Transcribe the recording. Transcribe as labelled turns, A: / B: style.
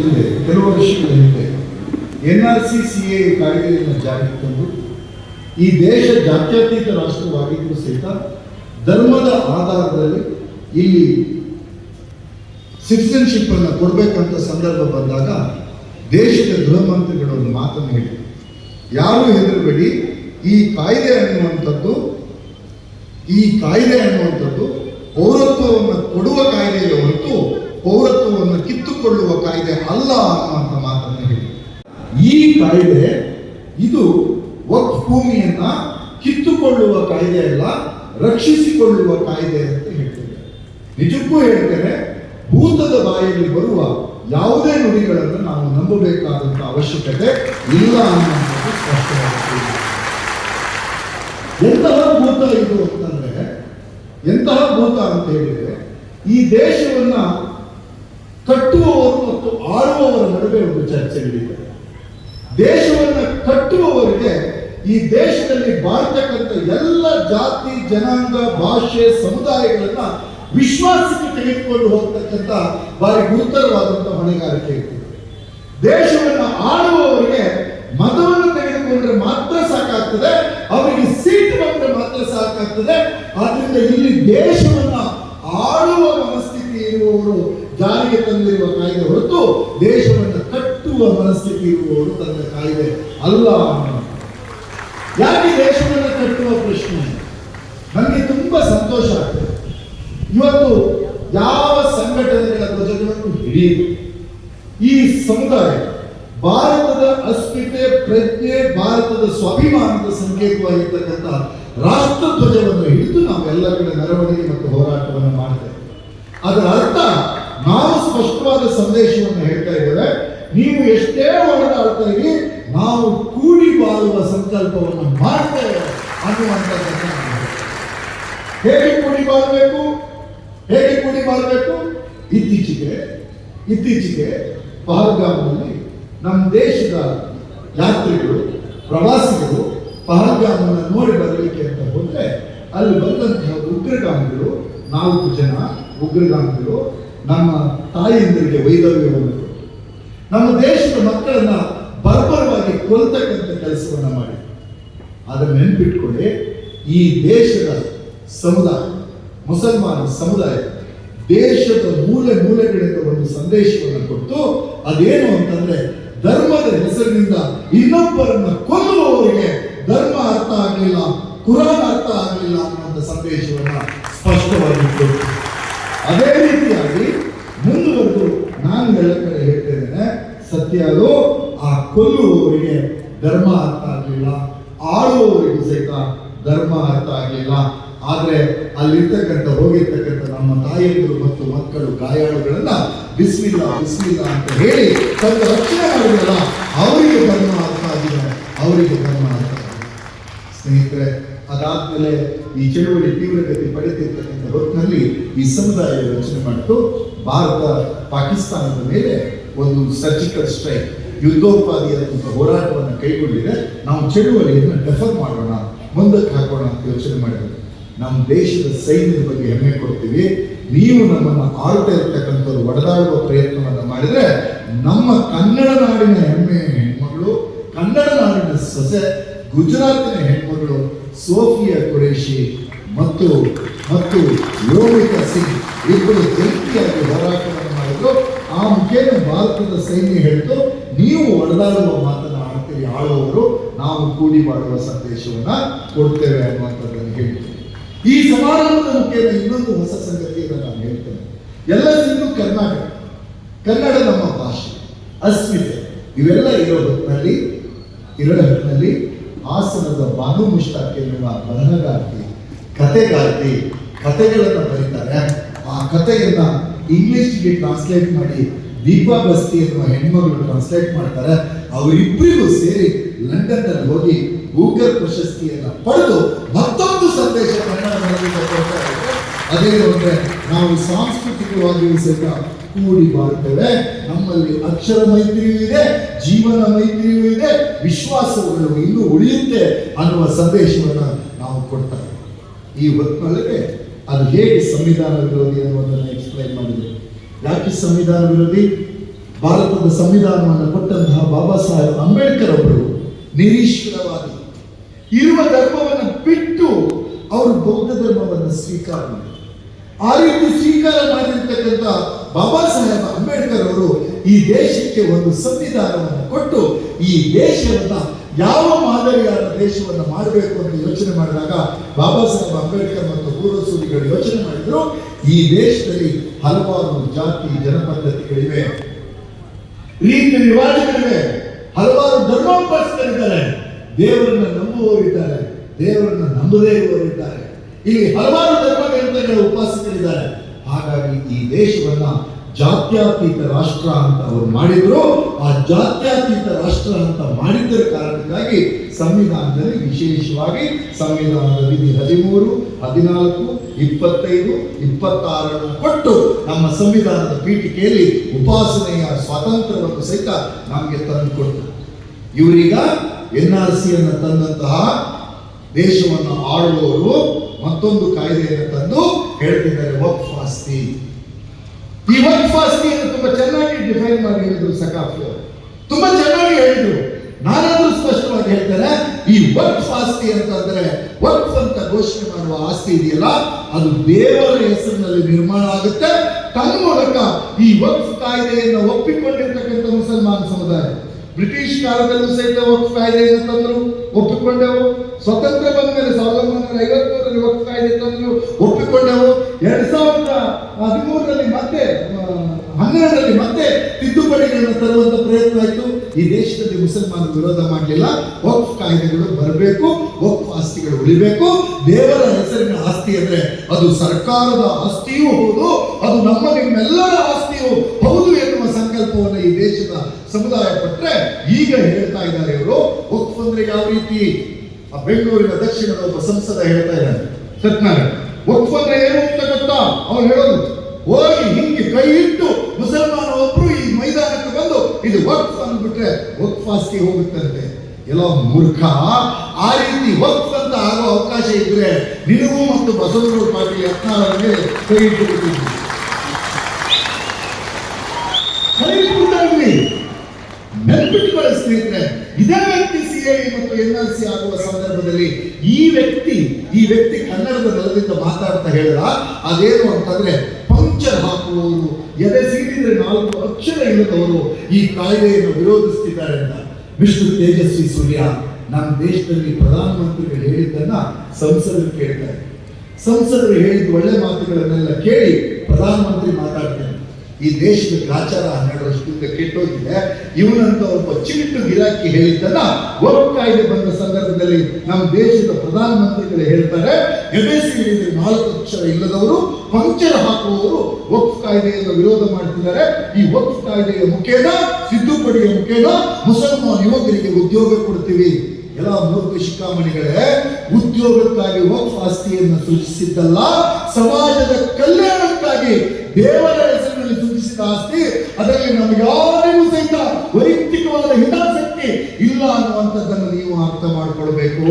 A: ಹಿಂದೆ ಕೆಲವು ವರ್ಷಗಳ ಹಿಂದೆ N R C C A ಕಾಯ್ದೆಯನ್ನು ಜಾರಿಗೆ ತಂದು ಈ ದೇಶ ಜಾತ್ಯತೀತ ರಾಷ್ಟ್ರವಾಗಿದ್ದರೂ ಸಹಿತ ಧರ್ಮದ ಆಧಾರದಲ್ಲಿ ಇಲ್ಲಿ ಸಿಟಿಸನ್ಶಿಪ್ ಅನ್ನು ಕೊಡಬೇಕಂತ ಸಂದರ್ಭ ಬಂದಾಗ ದೇಶದ ಗೃಹ ಮಂತ್ರಿಗಳು ಒಂದು ಮಾತನ್ನು ಹೇಳಿದರು. ಯಾರು ಹೆದರಬೇಡಿ, ಈ ಕಾಯ್ದೆ ಅನ್ನುವಂಥದ್ದು, ಈ ಕಾಯ್ದೆ ಅನ್ನುವಂಥದ್ದು ಪೌರತ್ವವನ್ನು ಕೊಡುವ ಕಾಯ್ದೆಯ ಹೊರತು ಪೌರತ್ವವನ್ನು ಕಿತ್ತುಕೊಳ್ಳುವ ಕಾಯ್ದೆ ಅಲ್ಲ ಅನ್ನುವಂಥ ಮಾತನ್ನು ಹೇಳಿ. ಈ ಕಾಯ್ದೆ ಇದು ವಕ್ ಭೂಮಿಯನ್ನ ಕಿತ್ತುಕೊಳ್ಳುವ ಕಾಯ್ದೆ ಅಲ್ಲ, ರಕ್ಷಿಸಿಕೊಳ್ಳುವ ಕಾಯ್ದೆ ಅಂತ ಹೇಳ್ತೇವೆ ನಿಜಕ್ಕೂ ಹೇಳ್ತೇನೆ, ಭೂತದ ಬಾಯಲ್ಲಿ ಬರುವ ಯಾವುದೇ ನುಡಿಗಳನ್ನು ನಾವು ನಂಬಬೇಕಾದಂಥ ಅವಶ್ಯಕತೆ ಇಲ್ಲ ಅನ್ನುವಂಥದ್ದು ಸ್ಪಷ್ಟವಾಗಿದೆ. ಎಂತಹ ಭೂತ ಇದು ಅಂತಂದ್ರೆ, ಎಂತಹ ಭೂತ ಅಂತ ಹೇಳಿದ್ರೆ, ಈ ದೇಶವನ್ನ ಕಟ್ಟುವವರು ಮತ್ತು ಆಳುವವರ ನಡುವೆ ಒಂದು ಚರ್ಚೆ ದೇಶವನ್ನು ದೇಶವನ್ನ ಕಟ್ಟುವವರಿಗೆ ಈ ದೇಶದಲ್ಲಿ ಬಾಳ್ತಕ್ಕಂಥ ಎಲ್ಲ ಜಾತಿ, ಜನಾಂಗ, ಭಾಷೆ, ಸಮುದಾಯಗಳನ್ನ ವಿಶ್ವಾಸಕ್ಕೆ ತೆಗೆದುಕೊಂಡು ಹೋಗ್ತಕ್ಕಂಥ ಬಾರಿ ಗುರುತರವಾದಂತಹ ಹೊಣೆಗಾರಿಕೆ ಇರ್ತದೆ. ದೇಶವನ್ನು ಆಳುವವರಿಗೆ ಮತವನ್ನು ತೆಗೆದುಕೊಂಡ್ರೆ ಮಾತ್ರ ಸಾಕಾಗ್ತದೆ, ಅವರಿಗೆ ಸೀಟ್ ಬಂದ್ರೆ ಮಾತ್ರ ಸಾಕಾಗ್ತದೆ. ಆದ್ರಿಂದ ಇಲ್ಲಿ ದೇಶವನ್ನ ಆಳುವ ಮನಸ್ಥಿತಿ ಇರುವವರು ಜಾರಿಗೆ ತಂದಿರುವ ಕಾಯ್ದೆ ಹೊರತು ದೇಶವನ್ನು ಕಟ್ಟುವ ಮನಸ್ಥಿತಿ ಇರುವವರು ತನ್ನ ಕಾಯ್ದೆ ಅಲ್ಲ ಯಾಕೆ ದೇಶವನ್ನು ಕಟ್ಟುವ ಪ್ರಶ್ನೆ? ನನಗೆ ತುಂಬಾ ಸಂತೋಷ ಆಗ್ತದೆ. ಇವತ್ತು ಯಾವ ಸಂಘಟನೆಗಳ ಧ್ವಜಗಳನ್ನು ಹಿಡಿಯಿತು ಈ ಸಮುದಾಯ ಭಾರತದ ಅಸ್ಮಿತೆ ಪ್ರಜ್ಞೆ, ಭಾರತದ ಸ್ವಾಭಿಮಾನದ ಸಂಕೇತವಾಗಿರ್ತಕ್ಕಂಥ ರಾಷ್ಟ್ರ ಧ್ವಜವನ್ನು ಹಿಡಿದು ನಾವೆಲ್ಲ ಕಡೆ ಮೆರವಣಿಗೆ ಮತ್ತು ಹೋರಾಟವನ್ನು ಮಾಡಿದೆ ಅದರ ಅರ್ಥ ನಾವು ಸ್ಪಷ್ಟವಾದ ಸಂದೇಶವನ್ನು ಹೇಳ್ತಾ ಇದ್ದೇವೆ ನೀವು ಎಷ್ಟೇ ಹೊಡೆದಾಡ್ತಾ ಇರಿ, ನಾವು ಕೂಡಿ ಬಾಳುವ ಸಂಕಲ್ಪವನ್ನು ಮಾಡ್ತೇವೆ ಅನ್ನುವಂಥದ್ದನ್ನು ನಾವು ಹೇಗೆ ಕೂಡಿ ಬಾಳಬೇಕು? ಹೇಗೆ ಕೂಡಿ ಬಾಳಬೇಕು? ಇತ್ತೀಚೆಗೆ ಇತ್ತೀಚೆಗೆ ಪಹಲ್ಗಾಮಲ್ಲಿ ನಮ್ಮ ದೇಶದ ಯಾತ್ರಿಗಳು, ಪ್ರವಾಸಿಗರು ಪಹಲ್ಗಾಮನ್ನು ನೋಡಿ ಬರಲಿಕ್ಕೆ ಅಂತ ಹೋದ್ರೆ, ಅಲ್ಲಿ ಬಂದಂತಹ ಉಗ್ರಗಾಮಿಗಳು, ನಾಲ್ಕು ಜನ ಉಗ್ರಗಾಮಿಗಳು ನಮ್ಮ ತಾಯಿಯಂದರಿಗೆ ವೈದವ್ಯವನ್ನು ಕೊಟ್ಟು ನಮ್ಮ ದೇಶದ ಮಕ್ಕಳನ್ನ ಬರ್ಬರವಾಗಿ ಕೊಲ್ತಕ್ಕಂಥ ಕೆಲಸವನ್ನು ಮಾಡಿ. ಅದನ್ನು ನೆನ್ಪಿಟ್ಕೊಳ್ಳಿ, ಈ ದೇಶದ ಸಮುದಾಯ, ಮುಸಲ್ಮಾನ ಸಮುದಾಯ ದೇಶದ ಮೂಲೆ ಮೂಲೆಗಳಿಂದ ಒಂದು ಸಂದೇಶವನ್ನು ಕೊಟ್ಟು, ಅದೇನು ಅಂತಂದ್ರೆ ಧರ್ಮದ ಹೆಸರಿನಿಂದ ಇನ್ನೊಬ್ಬರನ್ನ ಕೊಲ್ಲುವವರಿಗೆ ಧರ್ಮ ಅರ್ಥ ಆಗಲಿಲ್ಲ, ಕುರಾನ್ ಅರ್ಥ ಆಗಲಿಲ್ಲ ಅನ್ನುವಂಥ ಸಂದೇಶವನ್ನು ಸ್ಪಷ್ಟವಾಗಿ ಕೊಟ್ಟು ಅದೇ ರೀತಿಯಾಗಿ ಮುಂದುವರೆದು ನಾನು ಎಲ್ಲ ಕಡೆ ಹೇಳ್ತಿದ್ದೇನೆ ಸತ್ಯ ಅದು ಆ ಕೊಲ್ಲುವವರಿಗೆ ಧರ್ಮ ಅರ್ಥ ಆಗಲಿಲ್ಲ, ಆಳುವವರಿಗೂ ಸಹಿತ ಧರ್ಮ ಅರ್ಥ ಆಗಲಿಲ್ಲ. ಆದರೆ ಅಲ್ಲಿರ್ತಕ್ಕಂಥ, ಹೋಗಿರ್ತಕ್ಕಂಥ ನಮ್ಮ ತಾಯಿಯರು ಮತ್ತು ಮಕ್ಕಳು, ಗಾಯಾಳುಗಳನ್ನ ಬಿಸಿಲಿಲ್ಲ ಬಿಸಿಲಿಲ್ಲ ಅಂತ ಹೇಳಿ ತನ್ನ ರಕ್ಷಣೆ ಮಾಡಿದಲ್ಲ ಅವರಿಗೆ ಧರ್ಮ ಅರ್ಥ ಆಗಿದೆ, ಅವರಿಗೆ ಧರ್ಮ ಅರ್ಥ ಆಗಿದೆ. ಸ್ನೇಹಿತರೆ, ಅದಾದ್ಮೇಲೆ ಈ ಚಳುವಳಿ ತೀವ್ರಗತಿ ಪಡೆದಿರ್ತಕ್ಕಂಥ ಹೊತ್ತಿನಲ್ಲಿ ಈ ಸಮುದಾಯ ರಚನೆ ಮಾಡಿತು. ಭಾರತ, ಪಾಕಿಸ್ತಾನದ ಮೇಲೆ ಒಂದು ಸರ್ಜಿಕಲ್ ಸ್ಟ್ರೈಕ್ ಯುದ್ಧೋಪಾದಿಯಾದಂಥ ಹೋರಾಟವನ್ನು ಕೈಗೊಂಡಿದೆ ನಾವು ಚಳುವಳಿಯನ್ನು ಡೆಫರ್ ಮಾಡೋಣ, ಮುಂದಕ್ಕೆ ಹಾಕೋಣ ಅಂತ ಯೋಚನೆ ಮಾಡಿದ್ವಿ ನಮ್ಮ ದೇಶದ ಸೈನ್ಯದ ಬಗ್ಗೆ ಹೆಮ್ಮೆ ಕೊಡ್ತೀವಿ. ನೀವು ನಮ್ಮನ್ನು ಆಳ್ತಾ ಇರ್ತಕ್ಕಂಥವ್ರು ಒಡೆದಾಡುವ ಪ್ರಯತ್ನವನ್ನು ಮಾಡಿದ್ರೆ ನಮ್ಮ ಕನ್ನಡ ನಾಡಿನ ಹೆಮ್ಮೆ ಹೆಣ್ಮಗಳು ಕನ್ನಡ ನಾಡಿನ ಸೊಸೆ, ಗುಜರಾತಿನ ಹೆಣ್ಮಗಳು ಸೋಫಿಯಾ ಕುರೇಶಿ ಮತ್ತು ಮತ್ತು ಯೋಮಿಕಾ ಸಿಂಗ್ ಇಬ್ಬರು ಜಂಟಿಯಾಗಿ ಹೋರಾಟವನ್ನು ಮಾಡಿದ್ರು ಆ ಮುಖೇನ ಭಾರತದ ಸೈನ್ಯ ಹೇಳ್ತು, ನೀವು ಒಡೆದಾಡುವ ಮಾತನ್ನು ಆಡ್ತೀರಿ ಆಳುವವರು, ನಾವು ಕೂಡಿ ಮಾಡುವ ಸಂದೇಶವನ್ನ ಕೊಡ್ತೇವೆ ಅನ್ನುವಂಥದ್ದನ್ನು ಹೇಳ್ತೀವಿ ಈ ಸಮಾರಂಭದ ಮುಖೇನ ಇನ್ನೊಂದು ಹೊಸ ಸಂಗತಿಯನ್ನು ನಾನು ಹೇಳ್ತೇನೆ. ಎಲ್ಲರಿಗೂ ಕರ್ನಾಟಕ, ಕನ್ನಡ ನಮ್ಮ ಭಾಷೆ, ಅಸ್ಮಿತೆ, ಇವೆಲ್ಲ ಇರೋ ಹೊತ್ತಿನಲ್ಲಿ ಇರೋ ಹೊತ್ತಿನಲ್ಲಿ ಹಾಸನದ ಬಾನು ಮುಷ್ತಾಕ್ ಎನ್ನುವ ಬರಹಗಾರ್ತಿ ಕತೆಗಾರ್ತಿ ಕತೆಗಳನ್ನು ಬರೀತಾರೆ. ಆ ಕತೆಯನ್ನ ಇಂಗ್ಲಿಷ್ಗೆ ಟ್ರಾನ್ಸ್ಲೇಟ್ ಮಾಡಿ ದೀಪಾ ಬಸ್ತಿ ಎನ್ನುವ ಹೆಣ್ಮಗಳು ಟ್ರಾನ್ಸ್ಲೇಟ್ ಮಾಡ್ತಾರೆ. ಅವರಿಬ್ಬರಿಗೂ ಸೇರಿ ಲಂಡನ್ನಲ್ಲಿ ಹೋಗಿ ಗೂಗಲ್ ಪ್ರಶಸ್ತಿಯನ್ನು ಪಡೆದು ಮತ್ತೊಂದು ಸಂದೇಶ ಅದೇನು ಅಂದರೆ ನಾವು ಸಾಂಸ್ಕೃತಿಕವಾಗಿಯೂ ಸಹಿತ ಕೂಡಿ ಬಾಳ್ತೇವೆ ನಮ್ಮಲ್ಲಿ ಅಕ್ಷರ ಮೈತ್ರಿಯೂ ಇದೆ, ಜೀವನ ಮೈತ್ರಿಯೂ ಇದೆ ವಿಶ್ವಾಸಗಳು ಇನ್ನೂ ಉಳಿಯುತ್ತೆ ಅನ್ನುವ ಸಂದೇಶವನ್ನು ನಾವು ಕೊಡ್ತಾ ಇದ್ದೇವೆ. ಈ ಹೊತ್ತಿನೊಳಗೆ ಅದು ಹೇಗೆ ಸಂವಿಧಾನ ವಿರೋಧಿ ಅನ್ನೋದನ್ನು ಎಕ್ಸ್ಪ್ಲೈನ್ ಮಾಡಿದೆ. ಯಾಕೆ ಸಂವಿಧಾನ ವಿರೋಧಿ, ಭಾರತದ ಸಂವಿಧಾನವನ್ನು ಕೊಟ್ಟಂತಹ ಬಾಬಾ ಸಾಹೇಬ್ ಅಂಬೇಡ್ಕರ್ ಅವರು ನಿರೀಶ್ವರವಾದಿ. ಇರುವ ಧರ್ಮವನ್ನು ಬಿಟ್ಟು ಅವರು ಬೌದ್ಧ ಧರ್ಮವನ್ನು ಸ್ವೀಕಾರ ಮಾಡಿದರು. ಆ ರೀತಿ ಸ್ವೀಕಾರ ಮಾಡಿರ್ತಕ್ಕಂಥ ಬಾಬಾ ಸಾಹೇಬ್ ಅಂಬೇಡ್ಕರ್ ಅವರು ಈ ದೇಶಕ್ಕೆ ಒಂದು ಸಂವಿಧಾನವನ್ನು ಕೊಟ್ಟು ಈ ದೇಶವನ್ನ ಯಾವ ಮಾದರಿಯಾದ ದೇಶವನ್ನು ಮಾಡಬೇಕು ಅಂತ ಯೋಚನೆ ಮಾಡಿದಾಗ ಬಾಬಾ ಸಾಹೇಬ್ ಅಂಬೇಡ್ಕರ್ ಮತ್ತು ಪೂರ್ವಸೂರಿಗಳು ಯೋಚನೆ ಮಾಡಿದ್ರು, ಈ ದೇಶದಲ್ಲಿ ಹಲವಾರು ಜಾತಿ ಜನಪದ್ಧತಿಗಳಿವೆ. ರೀತಿ ರಿವಾಜಗಳಿವೆ. ಹಲವಾರು ಧರ್ಮೋಪಾಸಕರಿದ್ದಾರೆ ದೇವರನ್ನ ನಂಬುವವರಿದ್ದಾರೆ. ದೇವರನ್ನ ನಂಬದೇ ಇರುವವರಿದ್ದಾರೆ. ಇಲ್ಲಿ ಹಲವಾರು ಧರ್ಮ ಗ್ರಂಥಗಳ ಉಪಾಸಕರಿದ್ದಾರೆ. ಹಾಗಾಗಿ ಈ ದೇಶವನ್ನ ಜಾತ್ಯತೀತ ರಾಷ್ಟ್ರ ಅಂತ ಅವರು ಮಾಡಿದ್ರು. ಆ ಜಾತ್ಯತೀತ ರಾಷ್ಟ್ರ ಅಂತ ಮಾಡಿದ್ದರ ಕಾರಣಕ್ಕಾಗಿ ಸಂವಿಧಾನದಲ್ಲಿ ವಿಶೇಷವಾಗಿ ಸಂವಿಧಾನದ ವಿಧಿ ಹದಿಮೂರು, ಹದಿನಾಲ್ಕು, ಇಪ್ಪತ್ತೈದು, ಇಪ್ಪತ್ತಾರನ್ನು ಕೊಟ್ಟು ನಮ್ಮ ಸಂವಿಧಾನದ ಪೀಠಿಕೆಯಲ್ಲಿ ಉಪಾಸನೆಯ ಸ್ವಾತಂತ್ರ್ಯವನ್ನು ಸಹಿತ ನಮಗೆ ತಂದುಕೊಟ್ಟು ಇವರೀಗ ಎನ್ ಆರ್ ಸಿಯನ್ನು ತಂದಂತಹ ದೇಶವನ್ನು ಆಳುವವರು ಮತ್ತೊಂದು ಕಾಯ್ದೆಯನ್ನು ತಂದು ಹೇಳ್ತಿದ್ದಾರೆ, ವಕ್ಫ್ ಆಸ್ತಿ. ಆಸ್ತಿಯನ್ನು ತುಂಬಾ ಚೆನ್ನಾಗಿ ಡಿಫೈನ್ ಮಾಡಿ ಹೇಳಿದ್ರು ಸಕಾಫಿ ಅವರು. ತುಂಬಾ ಚೆನ್ನಾಗಿ ಹೇಳಿದ್ರು. ನಾನಾದ್ರೂ ಸ್ಪಷ್ಟವಾಗಿ ಹೇಳ್ತಾರೆ ಈ ವಕ್ಫ್ ಆಸ್ತಿ ಅಂತಂದ್ರೆ ವರ್ಕ್ ಅಂತ ಘೋಷಣೆ ಮಾಡುವ ಆಸ್ತಿ ಇದೆಯಲ್ಲ, ಅದು ದೇವರ ಹೆಸರಿನಲ್ಲಿ ನಿರ್ಮಾಣ ಆಗುತ್ತೆ. ತನ್ನ ಮೂಲಕ ಈ ವಕ್ಫ್ ಕಾಯ್ದೆಯನ್ನು ಒಪ್ಪಿಕೊಂಡಿರ್ತಕ್ಕಂಥ ಮುಸಲ್ಮಾನ ಸಮುದಾಯ. ಬ್ರಿಟಿಷ್ ಕಾಲದಲ್ಲೂ ಸಹಿತ ವಕ್ಫ್ ಕಾಯ್ದೆಯನ್ನು ತಂದ್ರು, ಒಪ್ಪಿಕೊಂಡೆವು. ಸ್ವತಂತ್ರ ಬಂದ ಮೇಲೆ ಸಾವಿರದ ಒಂಬೈನೂರ ಐವತ್ಮೂರರಲ್ಲಿ ವಕ್ಫ್ ಕಾಯ್ದೆ ತಂದ್ರು, ಒಪ್ಪಿಕೊಂಡೆವು. ಎರಡ್ ಸಾವಿರದ ಹದಿಮೂರರಲ್ಲಿ ಮತ್ತೆ ಹನ್ನೆರಡರಲ್ಲಿ ಮತ್ತೆ ತಿದ್ದುಪಡಿಗಳನ್ನು ತರುವಂತ ಪ್ರಯತ್ನ ಆಯಿತು. ಈ ದೇಶದಲ್ಲಿ ಮುಸಲ್ಮಾನ ವಿರೋಧ ಮಾಡಲಿಲ್ಲ. ವಕ್ಫ್ ಕಾಯ್ದೆಗಳು ಬರಬೇಕು ವಕ್ಫ್ ಆಸ್ತಿಗಳು ಉಳಿಬೇಕು. ದೇವರ ಹೆಸರಿನ ಆಸ್ತಿ ಅಂದ್ರೆ ಅದು ಸರ್ಕಾರದ ಆಸ್ತಿಯೂ ಹೌದು, ಅದು ನಮ್ಮ ನಿಮ್ಮೆಲ್ಲರ ಆಸ್ತಿಯೂ ಹೌದು ಎನ್ನುವ ಸಂಕಲ್ಪವನ್ನು ಈ ದೇಶದ ಸಮುದಾಯ ಪಟ್ಟರೆ ಈಗ ಹೇಳ್ತಾ ಇದ್ದಾರೆ ಇವರು, ವಕ್ಫ್ ಅಂದ್ರೆ ಯಾವ ರೀತಿ? ಆ ಬೆಂಗಳೂರಿನ ದಕ್ಷಿಣದ ಒಬ್ಬ ಸಂಸದ ಹೇಳ್ತಾ ಇದ್ದಾರೆ ಸತ್ಯನಾರಾಯಣ, ವಕ್ಫ್ ಅಂದ್ರೆ ಏನು ಅಂತ ಗೊತ್ತಾ? ಅವ್ರು ಹೇಳೋದು, ಹೋಗಿ ಹಿಂಗೆ ಕೈ ಇಟ್ಟು ಮುಸಲ್ಮಾನ ಒಬ್ರು ಈ ಮೈದಾನಕ್ಕೆ ಬಂದು ಇದು ವಕ್ಫ್ ಅಂದ್ಬಿಟ್ರೆ ವಕ್ಫ್ ಆಸ್ತಿ ಹೋಗುತ್ತಂತೆ. ಎಲ್ಲ ಮೂರ್ಖ, ಆ ರೀತಿ ವಕ್ಫ್ ಅಂತ ಆಗೋ ಅವಕಾಶ ಇದ್ರೆ ನಿನಗೂ ಮತ್ತು ಬಸವನೂರು ಪಾಟೀಲ್ ಯತ್ನಾಳರ ಮೇಲೆ ಕೈ ಇಟ್ಟು ಸ್ನೇಹಿತರೆ, ಇದೇ ವ್ಯಕ್ತಿ ಸಿಐ ಮತ್ತು ಎನ್ ಆರ್ ಸಿ ಆಗುವ ಸಂದರ್ಭದಲ್ಲಿ ಈ ವ್ಯಕ್ತಿ ಈ ವ್ಯಕ್ತಿ ಕನ್ನಡದ ನೆಲದಿಂದ ಮಾತಾಡ್ತಾ ಹೇಳಲ್ಲ ಅದೇನು ಅಂತಂದ್ರೆ ಪಂಕ್ಚರ್ ಹಾಕುವವರು, ಎದೆ ಸೀಳಿದ್ರೆ ನಾಲ್ಕು ಅಕ್ಷರ ಇಲ್ಲದವರು ಈ ಕಾಯ್ದೆಯನ್ನು ವಿರೋಧಿಸ್ತಿದ್ದಾರೆ ಅಂತ. ವಿಷ್ಣು ತೇಜಸ್ವಿ ಸೂರ್ಯ ನಮ್ಮ ದೇಶದಲ್ಲಿ ಪ್ರಧಾನಮಂತ್ರಿಗಳು ಹೇಳಿದ್ದನ್ನ ಸಂಸದರು ಕೇಳ್ತಾರೆ. ಸಂಸದರು ಹೇಳಿದ ಒಳ್ಳೆ ಮಾತುಗಳನ್ನೆಲ್ಲ ಕೇಳಿ ಪ್ರಧಾನಮಂತ್ರಿ ಮಾತಾಡ್ತಾರೆ. ಈ ದೇಶದ ಗ್ರಾಚಾರ ವರ್ಷದಿಂದ ಕೆಟ್ಟೋಗಿದೆ. ಇವನಂತ ಒಬ್ಬ ಚಿಟ್ಟು ಗಿರಾಕಿ ಹೇಳಿದ್ದನ್ನ ವರ್ಕ್ ಕಾಯ್ದೆ ಬಂದ ಸಂದರ್ಭದಲ್ಲಿ ನಮ್ಮ ದೇಶದ ಪ್ರಧಾನಮಂತ್ರಿಗಳು ಹೇಳ್ತಾರೆ ಸಿ ನಾಲ್ಕು ಅಕ್ಷರ ಇಲ್ಲದವರು ಪಂಕ್ಚರ್ ಹಾಕುವವರು ವಕ್ಫ್ ಕಾಯ್ದೆಯನ್ನು ವಿರೋಧ ಮಾಡ್ತಿದ್ದಾರೆ. ಈ ವಕ್ಫ್ ಕಾಯ್ದೆಯ ಮುಖೇನ, ತಿದ್ದುಪಡಿಯ ಮುಖೇನ ಮುಸಲ್ಮಾನ್ ಯುವಕರಿಗೆ ಉದ್ಯೋಗ ಕೊಡ್ತೀವಿ. ಎಲ್ಲ ಮೂರ್ಖ ಶಿಖಾಮಣಿಗಳೇ, ಉದ್ಯೋಗಕ್ಕಾಗಿ ವಕ್ಫ್ ಆಸ್ತಿಯನ್ನು ಸೂಚಿಸಿದ್ದಲ್ಲ ಸಮಾಜದ ಕಲ್ಯಾಣಕ್ಕಾಗಿ ದೇವರ ಹೆಸರಿನಲ್ಲಿ ಸೂಚಿಸಿದ ಆಸ್ತಿ, ಅದರಲ್ಲಿ ನಮಗೆ ಯಾರಿಗೂ ಅನ್ನುವಂಥದ್ದನ್ನು ನೀವು ಅರ್ಥ ಮಾಡಿಕೊಳ್ಬೇಕು